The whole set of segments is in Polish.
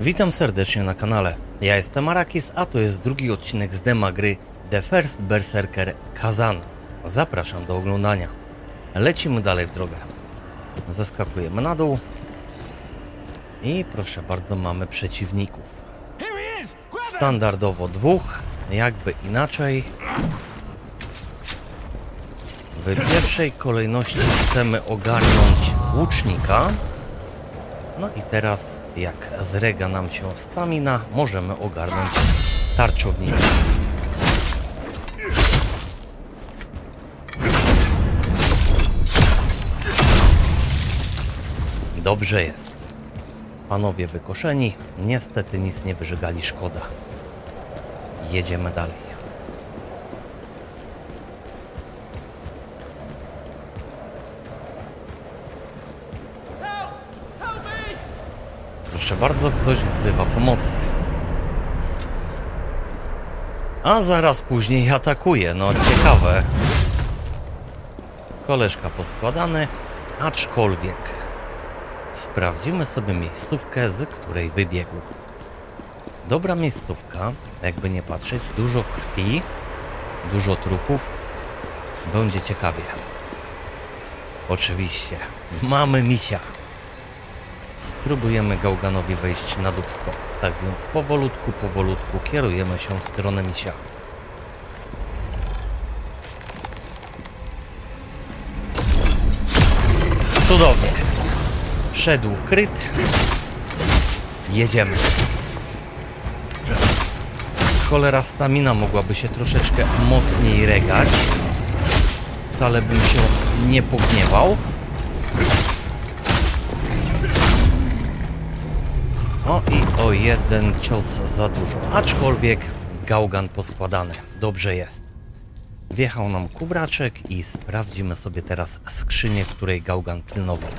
Witam serdecznie na kanale. Ja jestem Arakis, a to jest drugi odcinek z dema gry The First Berserker Kazan. Zapraszam do oglądania. Lecimy dalej w drogę. Zaskakujemy na dół. I proszę bardzo, mamy przeciwników. Standardowo dwóch, jakby inaczej. W pierwszej kolejności chcemy ogarnąć łucznika. No i teraz, jak zrega nam się stamina, możemy ogarnąć tarczownika. Dobrze jest. Panowie wykoszeni, niestety nic nie wyżygali, szkoda. Jedziemy dalej. Proszę bardzo, ktoś wzywa pomocy. A zaraz później atakuje, no ciekawe. Koleżka poskładany, aczkolwiek sprawdzimy sobie miejscówkę, z której wybiegł. Dobra miejscówka, jakby nie patrzeć, dużo krwi, dużo trupów, będzie ciekawie. Oczywiście, mamy misia. Spróbujemy Gałganowi wejść na dubsko. Tak więc powolutku, powolutku kierujemy się w stronę misia. Cudownie. Wszedł kryt. Jedziemy. Cholera stamina mogłaby się troszeczkę mocniej regać. Wcale bym się nie pogniewał. O i o jeden cios za dużo. Aczkolwiek gałgan poskładany. Dobrze jest. Wjechał nam kubraczek i sprawdzimy sobie teraz skrzynię, której gałgan pilnował.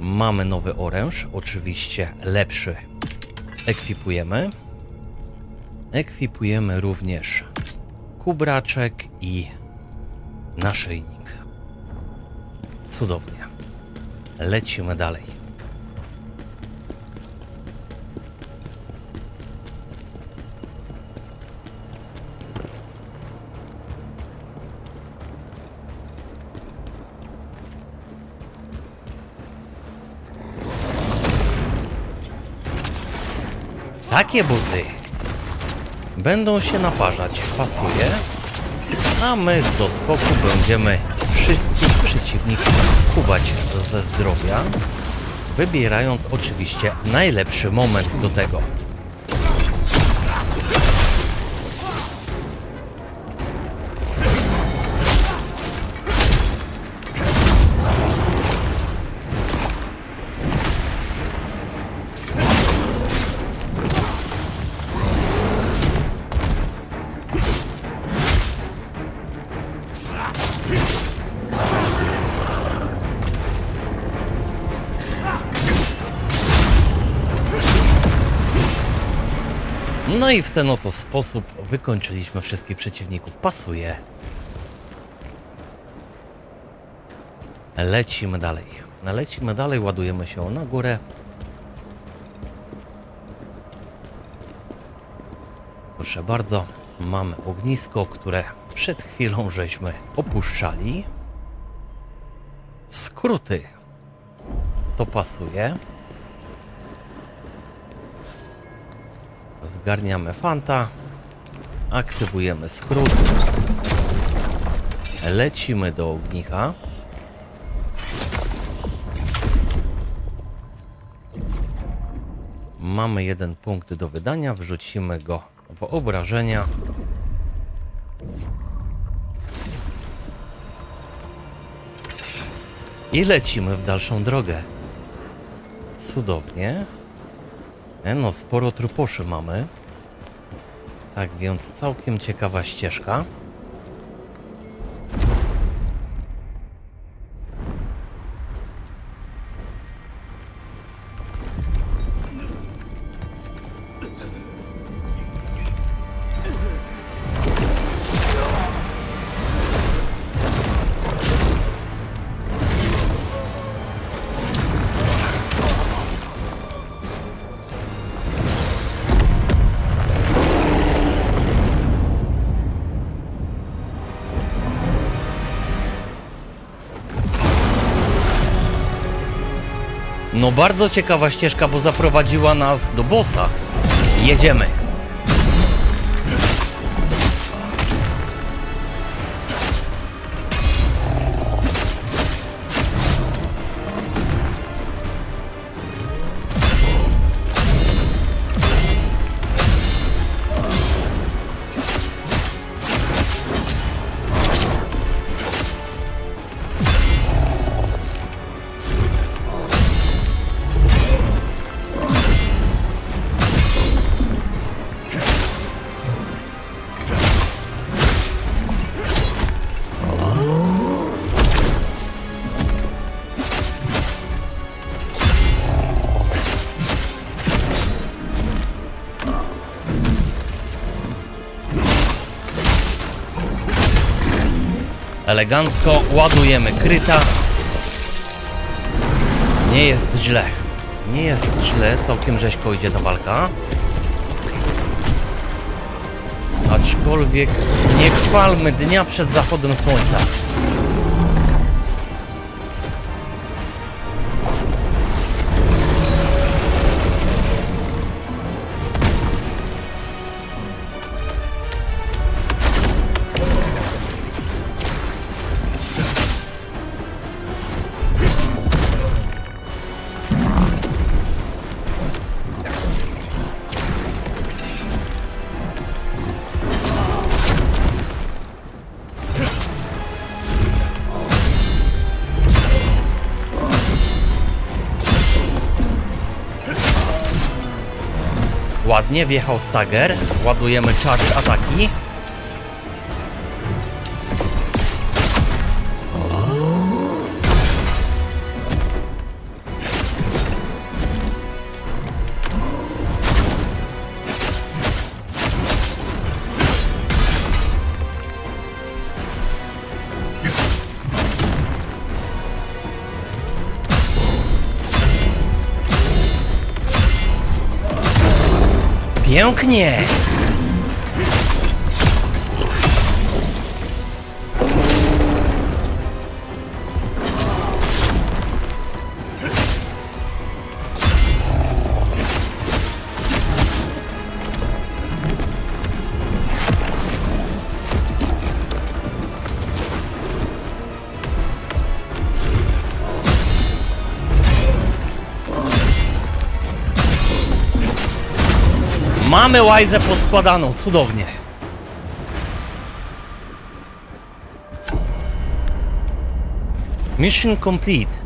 Mamy nowy oręż, oczywiście lepszy. Ekwipujemy. Ekwipujemy również kubraczek i naszyjnik. Cudownie. Lecimy dalej. Takie buty będą się naparzać. Pasuje. A my z doskoku będziemy wszystkich przeciwników skubać ze zdrowia, wybierając oczywiście najlepszy moment do tego. No i w ten oto sposób wykończyliśmy wszystkich przeciwników. Pasuje. Lecimy dalej. Lecimy dalej, ładujemy się na górę. Proszę bardzo, mamy ognisko, które przed chwilą żeśmy opuszczali. Skróty. To pasuje. Zgarniamy Fanta. Aktywujemy skrót. Lecimy do ognika. Mamy jeden punkt do wydania, wrzucimy go w obrażenia. I lecimy w dalszą drogę. Cudownie. E, No, sporo truposzy mamy. Tak więc całkiem ciekawa ścieżka. No bardzo ciekawa ścieżka, bo zaprowadziła nas do bossa. Jedziemy. Elegancko ładujemy kryta. Nie jest źle. Nie jest źle, całkiem rzeźko idzie ta walka. Aczkolwiek nie chwalmy dnia przed zachodem słońca. Ładnie wjechał Stagger. Ładujemy charge ataki. Pięknie! Mamy łajzę poskładaną, cudownie. Mission complete.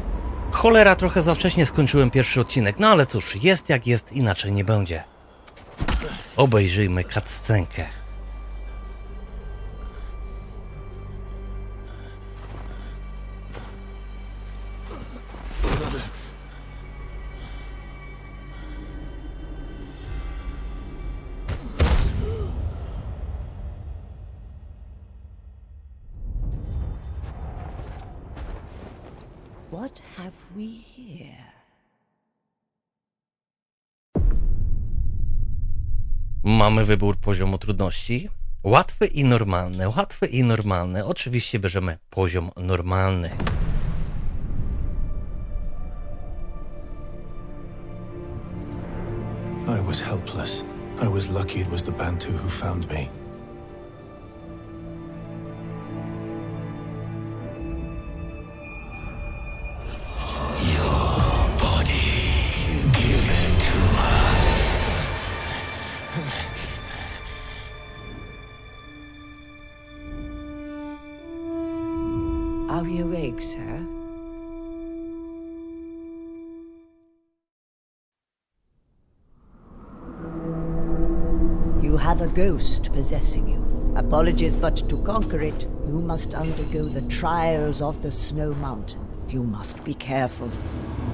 Cholera, trochę za wcześnie skończyłem pierwszy odcinek, no ale cóż, jest jak jest, inaczej nie będzie. Obejrzyjmy cutscenkę. Mamy wybór poziomu trudności. Łatwy i normalny, łatwy i normalny. Oczywiście bierzemy poziom normalny. I was helpless. I was lucky it was the Bantu who found me. Ghost possessing you. Apologies, but to conquer it, you must undergo the trials of the Snow Mountain. You must be careful.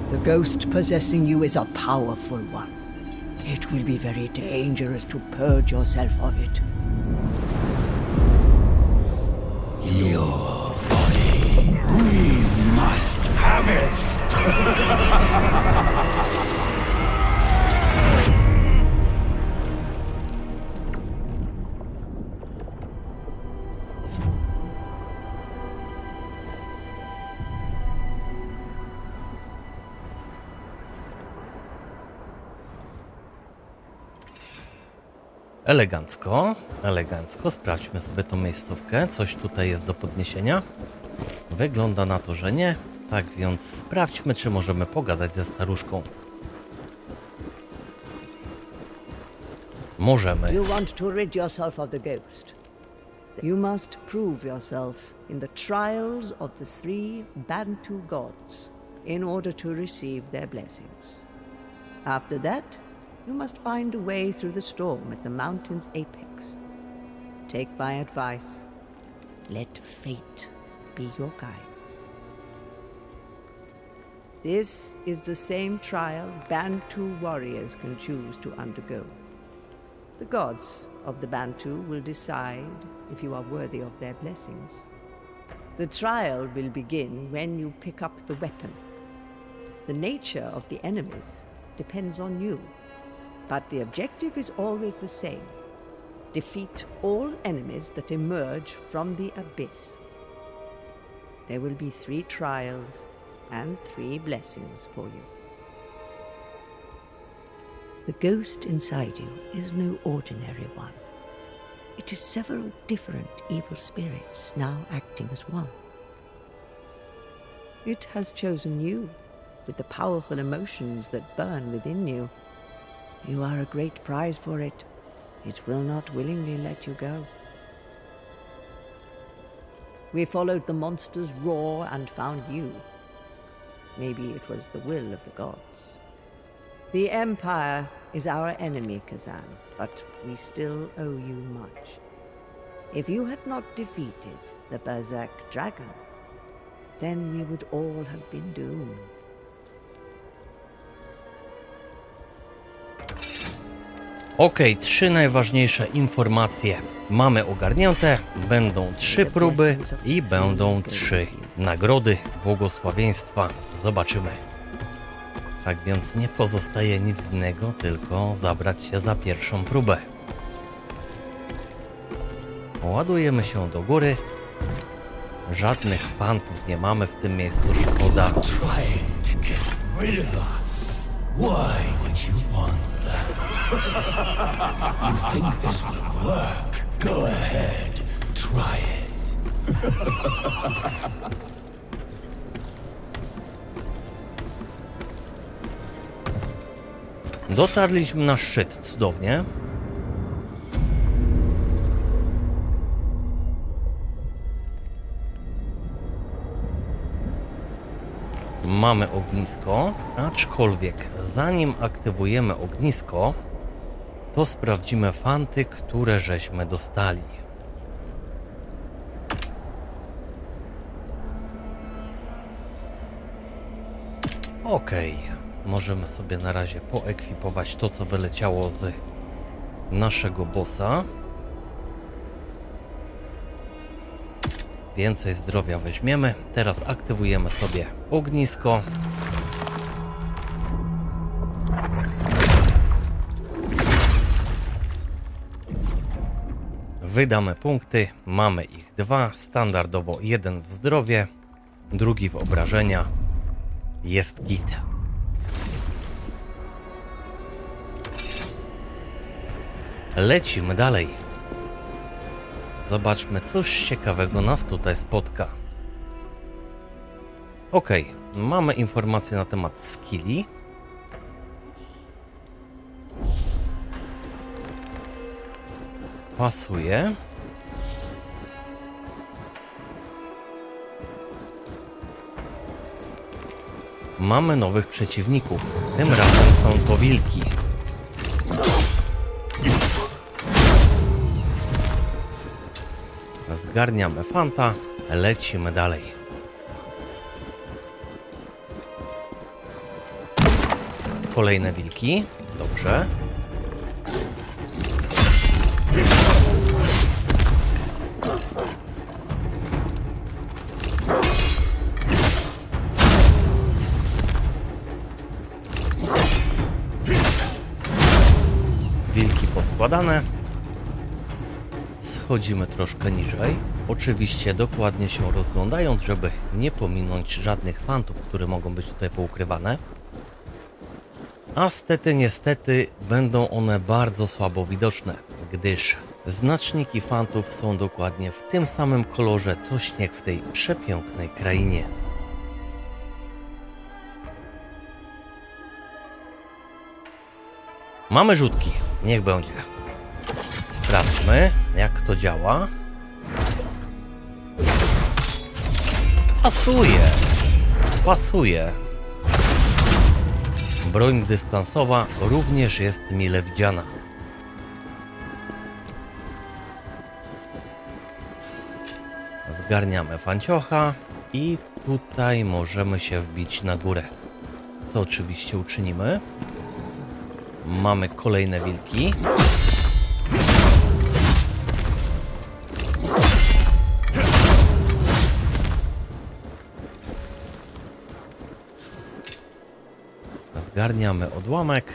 The ghost possessing you is a powerful one. It will be very dangerous to purge yourself of it. Your body. We must have it! Elegancko, elegancko. Sprawdźmy sobie tą miejscówkę. Coś tutaj jest do podniesienia. Wygląda na to, że nie. Tak więc sprawdźmy, czy możemy pogadać ze staruszką. Możemy. You want to rid yourself of the ghost. You must prove yourself in the trials of the three Bantu gods in order to receive their blessings. After that, you must find a way through the storm at the mountain's apex. Take my advice. Let fate be your guide. This is the same trial Bantu warriors can choose to undergo. The gods of the Bantu will decide if you are worthy of their blessings. The trial will begin when you pick up the weapon. The nature of the enemies depends on you, but the objective is always the same defeat all enemies that emerge from the abyss. There will be three trials and three blessings for you. The ghost inside you is no ordinary one. It is several different evil spirits now acting as one. It has chosen you with the powerful emotions that burn within you. You are a great prize for it. It will not willingly let you go. We followed the monster's roar and found you. Maybe it was the will of the gods. The Empire is our enemy, Kazan, but we still owe you much. If you had not defeated the Berserk Dragon, then we would all have been doomed. Okej, trzy najważniejsze informacje mamy ogarnięte. Będą trzy próby i będą trzy nagrody błogosławieństwa. Zobaczymy. Tak więc nie pozostaje nic innego, tylko zabrać się za pierwszą próbę. Ładujemy się do góry. Żadnych fantów nie mamy w tym miejscu, szkoda. Why you think this will work? Go ahead, try it. Dotarliśmy na szczyt, cudownie. Mamy ognisko, aczkolwiek zanim aktywujemy ognisko, to sprawdzimy fanty, które żeśmy dostali. Okej, możemy sobie na razie poekwipować to, co wyleciało z naszego bossa. Więcej zdrowia weźmiemy. Teraz aktywujemy sobie ognisko. Wydamy punkty. Mamy ich dwa. Standardowo jeden w zdrowie, drugi w obrażenia. Jest git. Lecimy dalej. Zobaczmy, coś ciekawego nas tutaj spotka. Ok, mamy informacje na temat skilli. Pasuje. Mamy nowych przeciwników. Tym razem są to wilki. Zgarniamy Fanta, lecimy dalej. Kolejne wilki. Dobrze. Wilki poskładane. Schodzimy troszkę niżej. Oczywiście dokładnie się rozglądając, żeby nie pominąć żadnych fantów, które mogą być tutaj poukrywane. A stety, niestety, będą one bardzo słabo widoczne. gdyż znaczniki fantów są dokładnie w tym samym kolorze co śnieg w tej przepięknej krainie. Mamy rzutki, niech będzie. Sprawdźmy, jak to działa. Pasuje. Pasuje. Broń dystansowa również jest mile widziana. Zgarniamy fanciocha i tutaj możemy się wbić na górę. Co oczywiście uczynimy. Mamy kolejne wilki. Zgarniamy odłamek.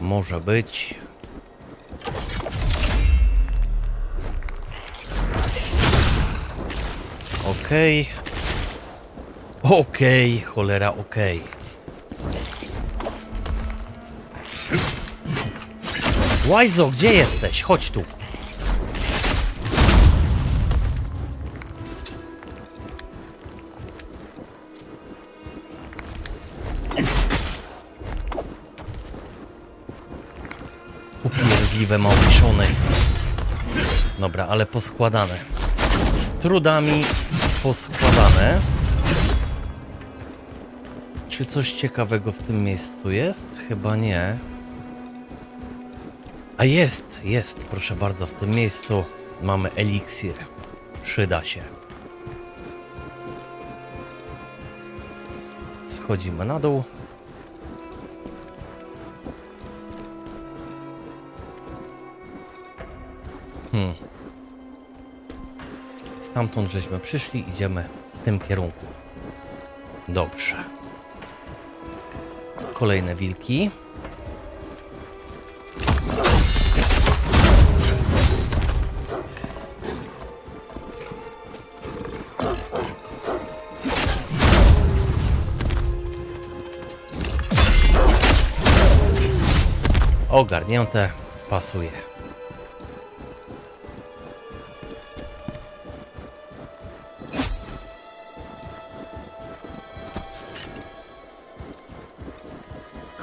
Może być. Okej. Okej, cholera, okej. Łajzo, gdzie jesteś? Chodź tu. Upierdliwe małpiszony. Dobra, ale poskładane. Z trudami poskładane. Czy coś ciekawego w tym miejscu jest? Chyba nie. A jest, jest, proszę bardzo, w tym miejscu mamy eliksir. Przyda się. Schodzimy na dół. Hmm. Stamtąd żeśmy przyszli, idziemy w tym kierunku. Dobrze. Kolejne wilki. Ogarnięte, pasuje.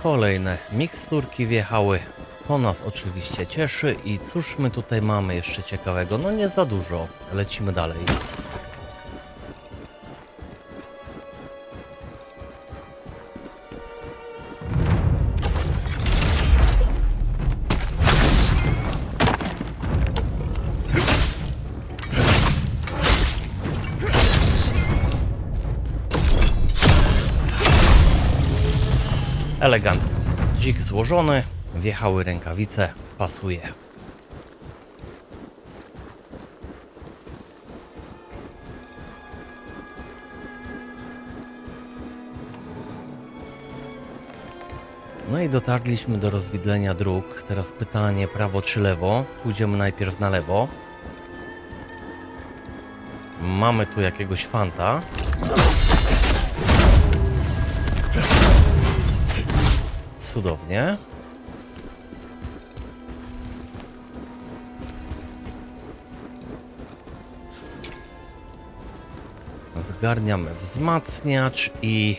Kolejne miksturki wjechały. To nas oczywiście cieszy i cóż my tutaj mamy jeszcze ciekawego? No nie za dużo. Lecimy dalej. Elegancko. Dzik złożony, wjechały rękawice, pasuje. No i dotarliśmy do rozwidlenia dróg. Teraz pytanie prawo czy lewo. Pójdziemy najpierw na lewo. Mamy tu jakiegoś fanta. Cudownie. Zgarniamy wzmacniacz i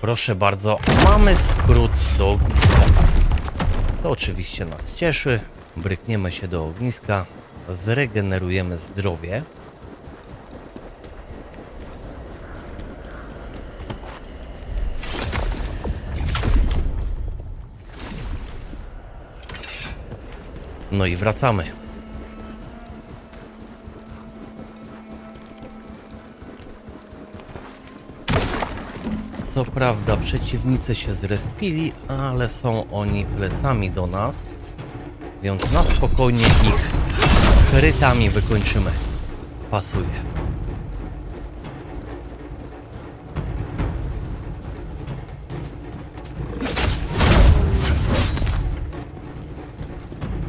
proszę bardzo, mamy skrót do ogniska. To oczywiście nas cieszy. Brykniemy się do ogniska, zregenerujemy zdrowie. No i wracamy. Co prawda przeciwnicy się zrespili, ale są oni plecami do nas, więc na spokojnie ich krytami wykończymy. Pasuje.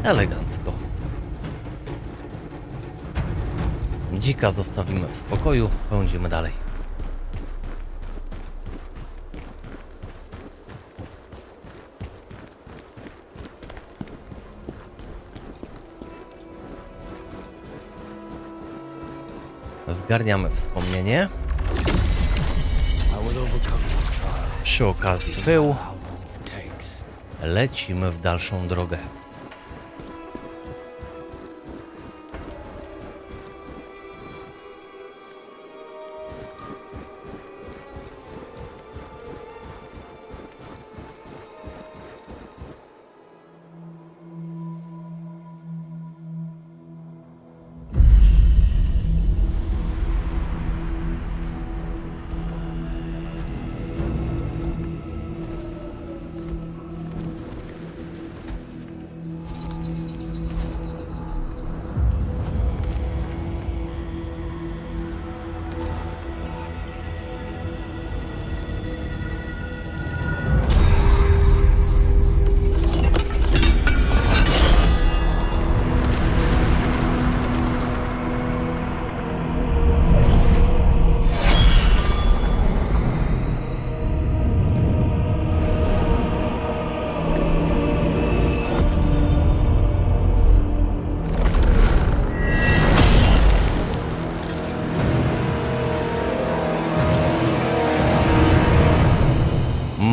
elegancko. Dzika zostawimy w spokoju, pędzimy dalej. Zgarniamy wspomnienie. Przy okazji był. Lecimy w dalszą drogę.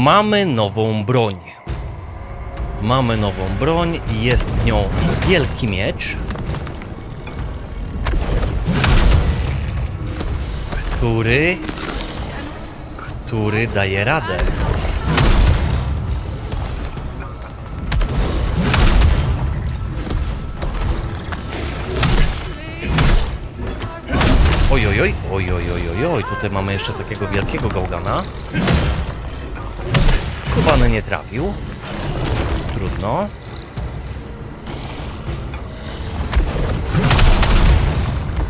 Mamy nową broń. Mamy nową broń i jest nią wielki miecz. Który. Który daje radę. Oj, oj, oj, oj, oj, oj, oj, tutaj mamy jeszcze takiego wielkiego gałgana. Skubany nie trafił. Trudno.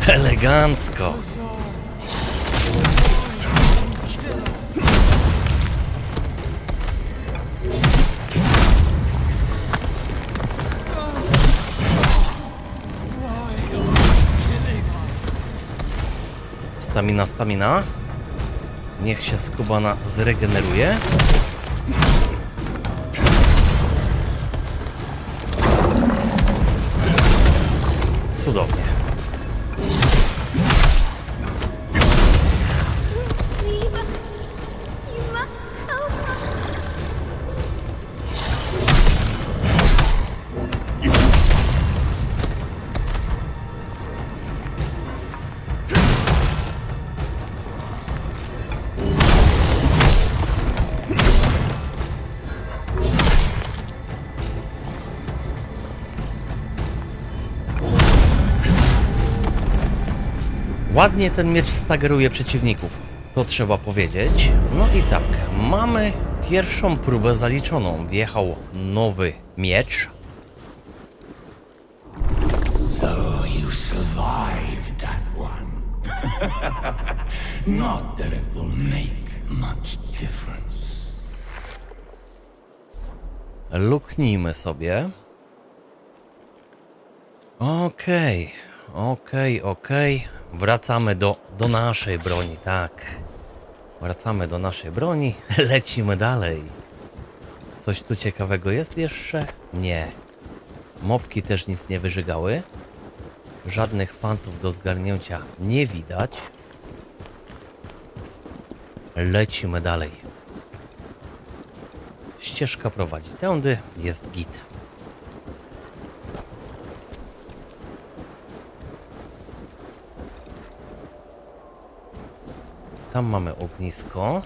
Elegancko. Stamina, stamina. Niech się skubana zregeneruje. Ładnie ten miecz stageruje przeciwników. To trzeba powiedzieć. No i tak, mamy pierwszą próbę zaliczoną. Wjechał nowy miecz. So you survived that one. Not that it will make much difference. Luknijmy sobie. Okej, okej, okej. Wracamy do, do naszej broni, tak. Wracamy do naszej broni, lecimy dalej. Coś tu ciekawego jest jeszcze? Nie. Mopki też nic nie wyżygały. Żadnych fantów do zgarnięcia nie widać. Lecimy dalej. Ścieżka prowadzi tędy, jest git. Tam mamy ognisko,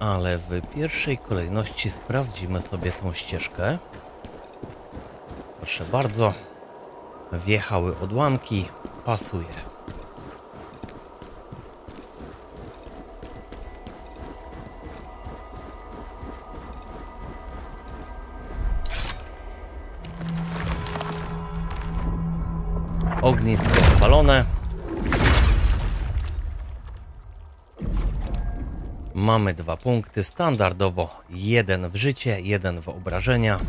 ale w pierwszej kolejności sprawdzimy sobie tą ścieżkę. Proszę bardzo, wjechały odłamki, pasuje. Ognisko odpalone. Mamy dwa punkty, standardowo jeden w życie, jeden w obrażenia.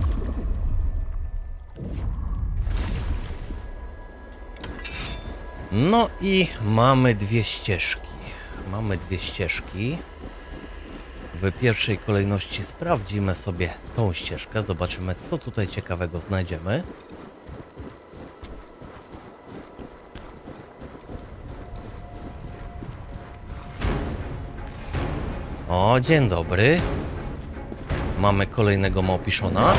No i mamy dwie ścieżki. Mamy dwie ścieżki. W pierwszej kolejności sprawdzimy sobie tą ścieżkę, zobaczymy co tutaj ciekawego znajdziemy. O, dzień dobry. Mamy kolejnego małpiszona.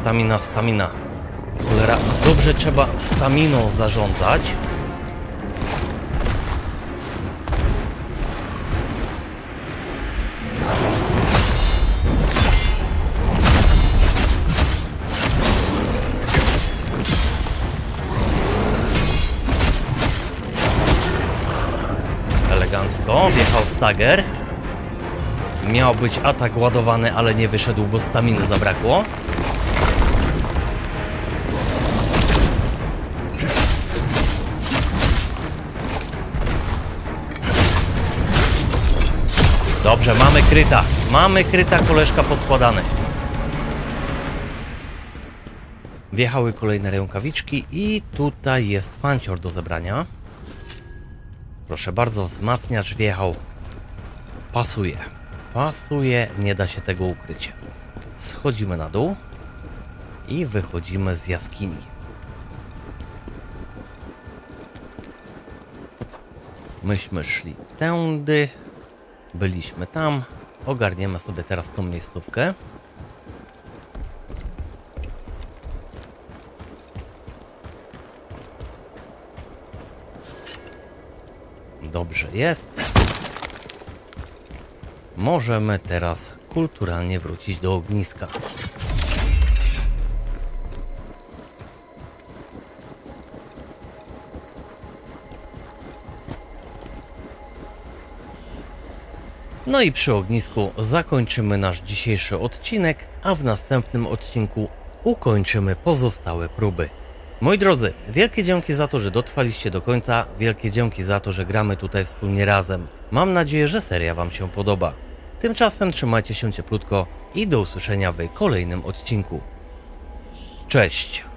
Stamina, stamina. Cholera, dobrze trzeba staminą zarządzać. Stagger. Miał być atak ładowany, ale nie wyszedł, bo staminy zabrakło. Dobrze, mamy kryta. Mamy kryta, koleżka poskładany. Wjechały kolejne rękawiczki i tutaj jest fancior do zebrania. Proszę bardzo, wzmacniacz wjechał. Pasuje. Pasuje, nie da się tego ukryć. Schodzimy na dół i wychodzimy z jaskini. Myśmy szli tędy, byliśmy tam. Ogarniemy sobie teraz tą miejscówkę. Dobrze jest. Możemy teraz kulturalnie wrócić do ogniska. No i przy ognisku zakończymy nasz dzisiejszy odcinek, a w następnym odcinku ukończymy pozostałe próby. Moi drodzy, wielkie dzięki za to, że dotrwaliście do końca, wielkie dzięki za to, że gramy tutaj wspólnie razem. Mam nadzieję, że seria Wam się podoba. Tymczasem trzymajcie się cieplutko i do usłyszenia w kolejnym odcinku. Cześć!